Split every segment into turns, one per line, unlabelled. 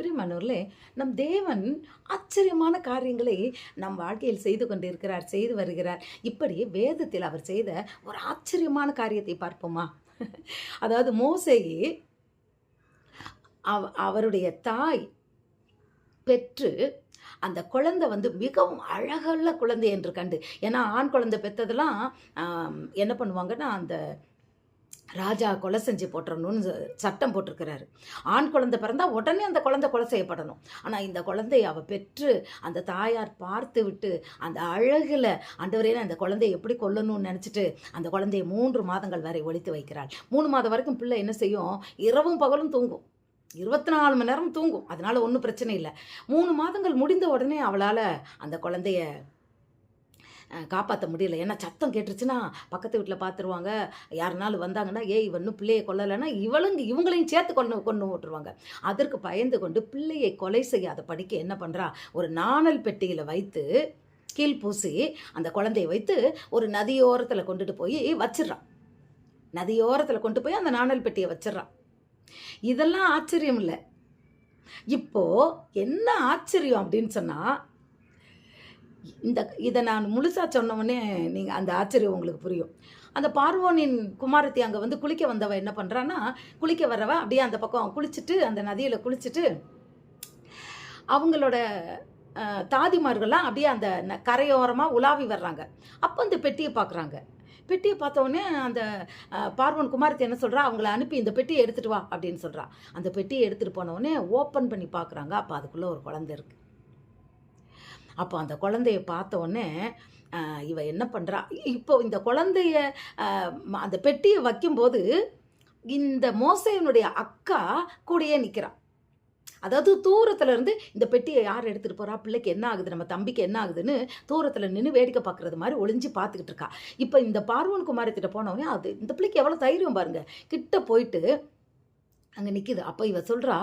பிரியமானவர்களே நம் தேவன் ஆச்சரியமான காரியங்களை நம் வாழ்க்கையில் செய்து கொண்டிருக்கிறார் செய்து வருகிறார். இப்படி வேதத்தில் அவர் செய்த ஒரு ஆச்சரியமான காரியத்தை பார்ப்போமா? அதாவது மோசேயி அவ அவருடைய தாய் பெற்று அந்த குழந்தை வந்து மிகவும் அழகுள்ள குழந்தை என்று கண்டு. ஏன்னா ஆண் குழந்தை பெற்றதெல்லாம் என்ன பண்ணுவாங்கன்னா அந்த ராஜா கொலை செஞ்சு போட்டுறணும்னு ச- சட்டம் போட்டிருக்கிறாரு. ஆண் குழந்தை பிறந்தா உடனே அந்த குழந்தை கொலை செய்யப்படணும். ஆனால் இந்த குழந்தையை அவள் பெற்று அந்த தாயார் பார்த்து விட்டு அந்த அழகில் ஆண்டவரே அந்த இந்த குழந்தையை எப்படி கொல்லணும்னு நினச்சிட்டு அந்த குழந்தையை மூன்று மாதங்கள் வரை ஒழித்து வைக்கிறாள். மூணு மாதம் வரைக்கும் பிள்ளை என்ன செய்யும்? இரவும் பகலும் தூங்கும். இருபத்தி நாலு மணி நேரம் தூங்கும். அதனால ஒன்றும் பிரச்சனை இல்லை. மூணு மாதங்கள் முடிந்த உடனே அவளால் அந்த குழந்தைய காப்பாற்ற முடியல. ஏன்னா சத்தம் கேட்டுருச்சுன்னா பக்கத்து வீட்டில் பார்த்துருவாங்க யாருனாலும் வந்தாங்கன்னா ஏய் இவனும் பிள்ளையை கொல்லலைன்னா இவளுங்க இவங்களையும் சேர்த்து கொண்டு கொண்டு விட்டுருவாங்க அதற்கு பயந்து கொண்டு பிள்ளையை கொலை செய்யாத படிக்க என்ன பண்ணுறா ஒரு நாணல் பெட்டியில் வைத்து கீழ் பூசி அந்த குழந்தையை வைத்து ஒரு நதியோரத்தில் கொண்டுட்டு போய் வச்சிடுறான் நதியோரத்தில் கொண்டு போய் அந்த நாணல் பெட்டியை வச்சிடுறான் இதெல்லாம் ஆச்சரியம் இல்லை. இப்போ என்ன ஆச்சரியம் அப்படின்னு சொன்னால் இந்த இதை நான் முழுசாக சொன்னவொடனே நீங்கள் அந்த ஆச்சரியம் உங்களுக்கு புரியும். அந்த பார்வோனின் குமாரத்தி அங்கே வந்து குளிக்க வந்தவ என்ன பண்ணுறான்னா குளிக்க வரவ அப்படியே அந்த பக்கம் குளிச்சுட்டு அந்த நதியில் குளிச்சுட்டு அவங்களோட தாதிமார்கள்லாம் அப்படியே அந்த ந- கரையோரமாக உலாவி வர்றாங்க. அப்போ அந்த பெட்டியை பார்க்குறாங்க பெட்டியை பார்த்த அந்த பார்வன் குமாரத்தி என்ன சொல்கிறா அவங்கள அனுப்பி இந்த பெட்டியை எடுத்துகிட்டு வா அப்படின்னு சொல்கிறா அந்த பெட்டியை எடுத்துகிட்டு போன ஓப்பன் பண்ணி பார்க்குறாங்க அப்போ அதுக்குள்ளே ஒரு குழந்தை இருக்குது அப்போ அந்த குழந்தைய பார்த்தோன்னே இவ என்ன பண்ணுறா இப்போ இந்த குழந்தைய ம- அந்த பெட்டியை வைக்கும்போது இந்த மோசையனுடைய அக்கா கூடயே நிற்கிறான் அதாவது தூரத்தில் இருந்து இந்த பெட்டியை யார் எடுத்துகிட்டு போகிறா பிள்ளைக்கு என்ன ஆகுது? நம்ம தம்பிக்கு என்ன ஆகுதுன்னு தூரத்தில் நின்று வேடிக்கை பார்க்குறது மாதிரி ஒளிஞ்சு பார்த்துக்கிட்டு இருக்கா. இப்போ இந்த பார்வன் குமாரத்திட்ட போனவொடனே அது இந்த பிள்ளைக்கு எவ்வளோ தைரியம் பாருங்கள் கிட்ட போயிட்டு அங்கே நிற்கிது அப்போ இவ சொல்கிறா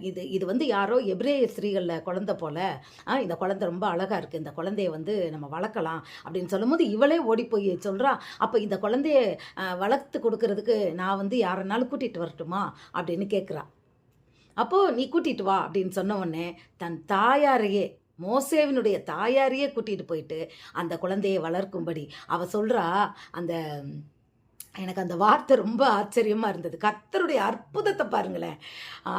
இது இது வந்து யாரோ எப்ரேய ஸ்திரீகளில் குழந்தை போல. ஆ, இந்த குழந்தை ரொம்ப அழகாக இருக்குது இந்த குழந்தைய வந்து நம்ம வளர்க்கலாம். அப்படின்னு சொல்லும்போது இவளே ஓடி போய் சொல்கிறா அப்போ இந்த குழந்தைய வளர்த்து கொடுக்கறதுக்கு நான் வந்து யாரனாலும் கூட்டிகிட்டு வரட்டுமா? அப்படின்னு கேட்குறா அப்போது நீ கூட்டிகிட்டு வா. அப்படின்னு சொன்ன உடனே தன் தாயாரையே மோசேவினுடைய தாயாரையே கூட்டிகிட்டு போயிட்டு அந்த குழந்தையை வளர்க்கும்படி. அவள் சொல்கிறா அந்த எனக்கு அந்த வார்த்தை ரொம்ப ஆச்சரியமாக இருந்தது. கர்த்தருடைய அற்புதத்தை பாருங்களேன்.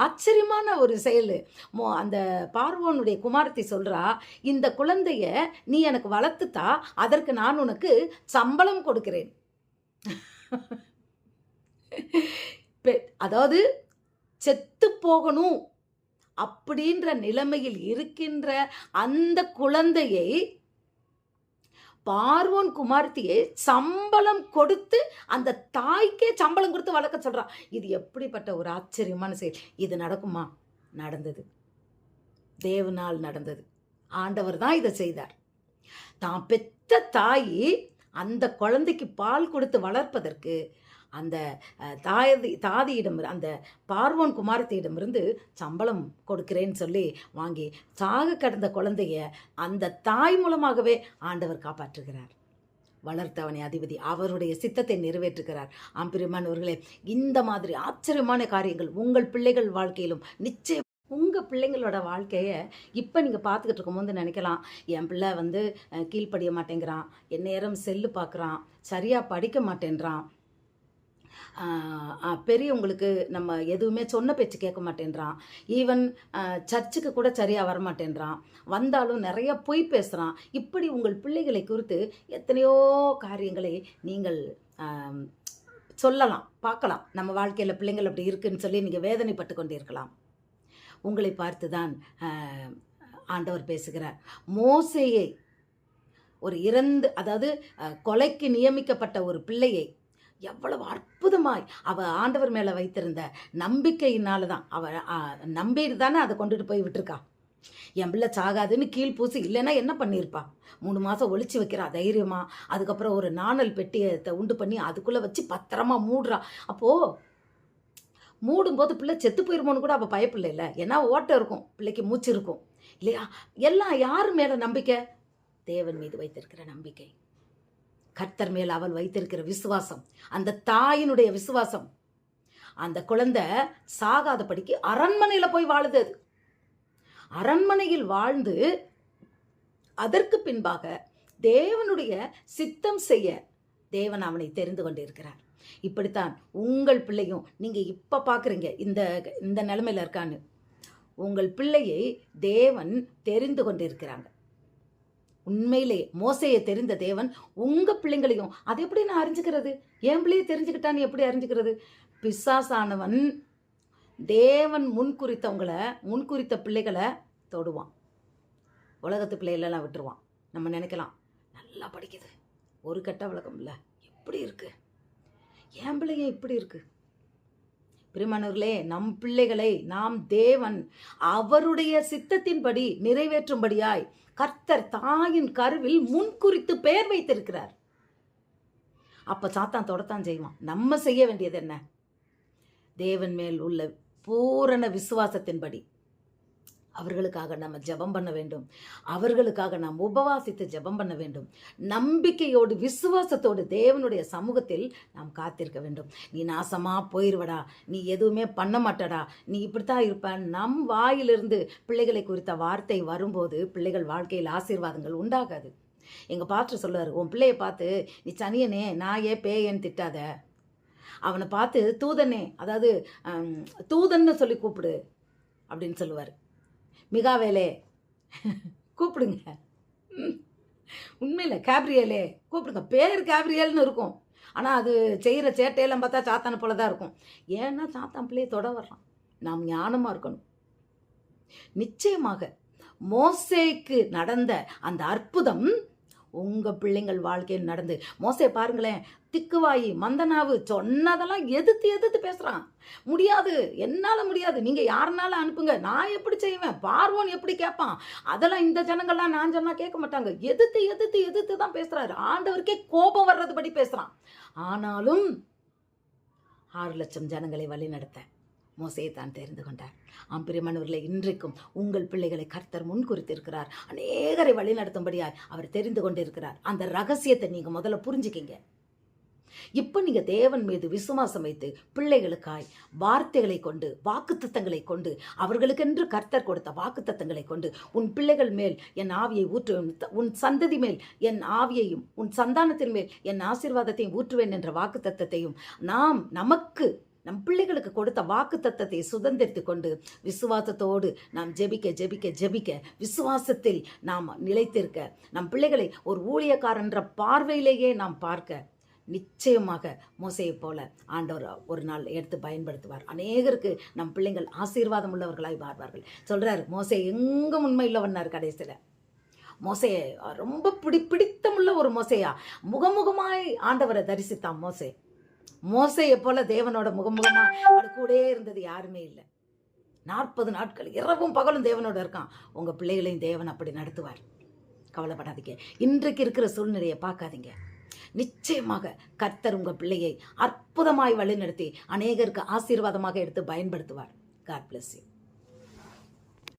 ஆச்சரியமான ஒரு செயல். மோ அந்த பார்வோனுடைய குமாரத்தை சொல்கிறா இந்த குழந்தைய நீ எனக்கு வளர்த்துத்தா அதற்கு நான் உனக்கு சம்பளம் கொடுக்கிறேன். அதாவது செத்து போகணும் அப்படின்ற நிலைமையில் இருக்கின்ற அந்த குழந்தையை பார்வோன் குமார்த்தியை சம்பளம் கொடுத்து அந்த தாய்க்கே சம்பளம் கொடுத்து வளர்க்க சொல்கிறான் இது எப்படிப்பட்ட ஒரு ஆச்சரியமான செயல். இது நடக்குமா? நடந்தது. தேவனால் நடந்தது. ஆண்டவர் தான் இதை செய்தார். தான் பெற்ற தாய் அந்த குழந்தைக்கு பால் கொடுத்து வளர்ப்பதற்கு அந்த தாயதி தாதியிடம் அந்த பார்வன் குமாரத்தியிடமிருந்து சம்பளம் கொடுக்கிறேன்னு சொல்லி வாங்கி சாக கடந்த குழந்தைய அந்த தாய் மூலமாகவே ஆண்டவர் காப்பாற்றுகிறார். வளர்த்தவனை அதிபதி அவருடைய சித்தத்தை நிறைவேற்றுகிறார். ஆம்பிரியமானவர்களே இந்த மாதிரி ஆச்சரியமான காரியங்கள் உங்கள் பிள்ளைகள் வாழ்க்கையிலும் நிச்சயம் உங்கள் பிள்ளைங்களோட வாழ்க்கையை இப்போ நீங்கள் பார்த்துக்கிட்டு இருக்கும்போது நினைக்கலாம். என் பிள்ளை வந்து கீழ்ப்படிய மாட்டேங்கிறான். என் நேரம் செல்லு பார்க்குறான் சரியாக படிக்க மாட்டேன்றான். பெரியவங்களுக்கு நம்ம எதுவுமே சொன்ன பேச்சு கேட்க மாட்டேன்றான். ஈவன் சர்ச்சுக்கு கூட சரியாக வரமாட்டேன்றான். வந்தாலும் நிறைய பொய் பேசுகிறான் இப்படி உங்கள் பிள்ளைகளை குறித்து எத்தனையோ காரியங்களை நீங்கள் சொல்லலாம் பார்க்கலாம். நம்ம வாழ்க்கையில் பிள்ளைங்கள் அப்படி இருக்குன்னு சொல்லி நீங்கள் வேதனைப்பட்டு கொண்டிருக்கலாம். உங்களை பார்த்து தான் ஆண்டவர் பேசுகிறார். மோசையை ஒரு இறந்து அதாவது கொலைக்கு நியமிக்கப்பட்ட ஒரு பிள்ளையை எவ்வளவு அற்புதமாய் அவ ஆண்டவர் மேலே வைத்திருந்த நம்பிக்கையினால தான் அவ நம்பிட்டு தானே அதை கொண்டுட்டு போய் விட்டுருக்கா. என் பிள்ளை சாகாதுன்னு கீழ் பூசி இல்லைன்னா என்ன பண்ணியிருப்பா? மூணு மாதம் ஒழிச்சு வைக்கிறா தைரியமா. அதுக்கப்புறம் ஒரு நாணல் பெட்டியத்தை த- உண்டு பண்ணி அதுக்குள்ளே வச்சு பத்திரமா மூடுறா. அப்போது மூடும்போது பிள்ளை செத்து போயிருமோன்னு கூட அவள் பயப்பில்லை இல்லை? ஏன்னா ஓட்டம் இருக்கும் பிள்ளைக்கு மூச்சு இருக்கும். இல்லையா? எல்லாம் யார் மேலே நம்பிக்கை? தேவன் மீது வைத்திருக்கிற நம்பிக்கை. கர்த்தர் மேல் அவள் வைத்திருக்கிற விசுவாசம் அந்த தாயினுடைய விசுவாசம். அந்த குழந்தை சாகாதபடிக்கு அரண்மனையில் போய் வாழுது அது. அரண்மனையில் வாழ்ந்து அதற்கு பின்பாக தேவனுடைய சித்தம் செய்ய தேவன் அவனை தெரிந்து கொண்டிருக்கிறார். இப்படித்தான் உங்கள் பிள்ளையும் நீங்கள் இப்போ பார்க்குறீங்க இந்த இந்த நிலைமையில் இருக்கான்னு. உங்கள் பிள்ளையை தேவன் தெரிந்து கொண்டிருக்கிறாங்க. உண்மையிலே மோசையை தெரிந்த தேவன் உங்கள் பிள்ளைங்களையும் அதை எப்படி நான் அறிஞ்சுக்கிறது? என் பிள்ளையை தெரிஞ்சுக்கிட்டான்னு எப்படி அறிஞ்சுக்கிறது? பிசாசானவன் தேவன் முன்குறித்தவங்களை முன்குறித்த பிள்ளைகளை தொடுவான். உலகத்து பிள்ளைகளெல்லாம் விட்டுருவான். நம்ம நினைக்கலாம் நல்லா படிக்குது. ஒரு கெட்ட வழக்கம் இல்லை. எப்படி இருக்குது என் பிள்ளைங்க இப்படி இருக்குது பிரிமானவர்களே நம் பிள்ளைகளை நாம் தேவன் அவருடைய சித்தத்தின்படி நிறைவேற்றும்படியாய் கர்த்தர் தாயின் கருவில் முன்குறித்து பெயர் வைத்திருக்கிறார். அப்ப சாத்தான் தொடத்தான் செய்வான். நம்ம செய்ய வேண்டியது என்ன? தேவன் மேல் உள்ள பூரண விசுவாசத்தின்படி. அவர்களுக்காக நம்ம ஜெபம் பண்ண வேண்டும். அவர்களுக்காக நாம் உபவாசித்து ஜெபம் பண்ண வேண்டும். நம்பிக்கையோடு விசுவாசத்தோடு தேவனுடைய சமூகத்தில் நாம் காத்திருக்க வேண்டும். நீ நாசமாக போயிருவடா. நீ எதுவுமே பண்ண மாட்டடா. நீ இப்படித்தான் இருப்ப. நம் வாயிலிருந்து பிள்ளைகளை குறித்த வார்த்தை வரும்போது பிள்ளைகள் வாழ்க்கையில் ஆசீர்வாதங்கள் உண்டாகாது. எங்கள் பாட்டு சொல்லுவார் உன் பிள்ளையை பார்த்து நீ சனியனே நாயே பேயன்னு திட்டாத. அவனை பார்த்து தூதனே அதாவது தூதன்னு சொல்லி கூப்பிடு. அப்படின்னு சொல்லுவார். மிகாவேலே கூப்பிடுங்க. உண்மையில் கேப்ரியலே கூப்பிடுங்க. பேர் கேப்ரியல்னு இருக்கும். ஆனால் அது செய்கிற சேட்டையெல்லாம் பார்த்தா சாத்தான போல தான் இருக்கும். ஏன்னா சாத்தான் பிள்ளையை தொட வர்றான். நாம் ஞானமாக இருக்கணும். நிச்சயமாக மோசேக்கு நடந்த அந்த அற்புதம் உங்கள் பிள்ளைங்கள் வாழ்க்கையில் நடந்து. மோசே பாருங்களேன் திக்குவாயி மந்தனாவு சொன்னதெல்லாம் எதிர்த்து எதிர்த்து பேசுகிறான் முடியாது என்னால் முடியாது. நீங்கள் யாருனாலும் அனுப்புங்க? நான் எப்படி செய்வேன்? பார்வோன் எப்படி கேட்பான்? அதெல்லாம் இந்த ஜனங்கள்லாம் நான் சொன்னால் கேட்க மாட்டாங்க. எதிர்த்து எதிர்த்து எதிர்த்து தான் பேசுகிறாரு ஆண்டவருக்கே கோபம் வர்றது படி பேசுகிறான் ஆனாலும் ஆறு லட்சம் ஜனங்களை வழிநடத்த மோசையை தான் தெரிந்து கொண்டார். ஆம் இன்றைக்கும் உங்கள் பிள்ளைகளை கர்த்தர் முன்குறித்திருக்கிறார் அநேகரை வழிநடத்தும்படியாய் அவர் தெரிந்து கொண்டிருக்கிறார். அந்த ரகசியத்தை நீங்கள் முதல்ல புரிஞ்சுக்கிங்க. இப்போ நீங்கள் தேவன் மீது விசுவாசம் வைத்து பிள்ளைகளுக்காய் வார்த்தைகளை கொண்டு வாக்குத்தத்தங்களை கொண்டு அவர்களுக்கென்று கர்த்தர் கொடுத்த வாக்குத்தத்தங்களை கொண்டு உன் பிள்ளைகள் மேல் என் ஆவியை ஊற்றுவேன் உன் சந்ததி மேல் என் ஆவியையும் உன் சந்தானத்தின் மேல் என் ஆசீர்வாதத்தையும் ஊற்றுவேன் என்ற வாக்குத்தத்தையும் நாம் நமக்கு நம் பிள்ளைகளுக்கு கொடுத்த வாக்கு தத்தத்தை சுதந்திரித்து கொண்டு விசுவாசத்தோடு நாம் ஜெபிக்க ஜெபிக்க ஜெபிக்க விசுவாசத்தில் நாம் நிலைத்திருக்க நம் பிள்ளைகளை ஒரு ஊழியக்காரன்ற பார்வையிலேயே நாம் பார்க்க நிச்சயமாக மோசையைப் போல ஆண்டவர் ஒரு நாள் எடுத்து பயன்படுத்துவார். அநேகருக்கு நம் பிள்ளைங்கள் ஆசீர்வாதம் உள்ளவர்களாய் வாழ்வார்கள். சொல்கிறார் மோசை எங்கும் உண்மையுள்ளவன்னார் கடைசியில். மோசையை ரொம்ப பிடி பிடித்தமுள்ள ஒரு மோசையா. முகமுகமாய் ஆண்டவரை தரிசித்தான் மோசை. மோசையை போல தேவனோட முகமுகமா அது கூடயே இருந்தது யாருமே இல்லை. நாற்பது நாட்கள் இரவும் பகலும் தேவனோட இருக்கான். உங்கள் பிள்ளைகளையும் தேவன் அப்படி நடத்துவார். கவலைப்படாதீங்க. இன்றைக்கு இருக்கிற சூழ்நிலையை பார்க்காதீங்க. நிச்சயமாக கர்த்தர் உங்கள் பிள்ளையை அற்புதமாய் வழிநடத்தி அநேகருக்கு ஆசீர்வாதமாக எடுத்து பயன்படுத்துவார். God bless you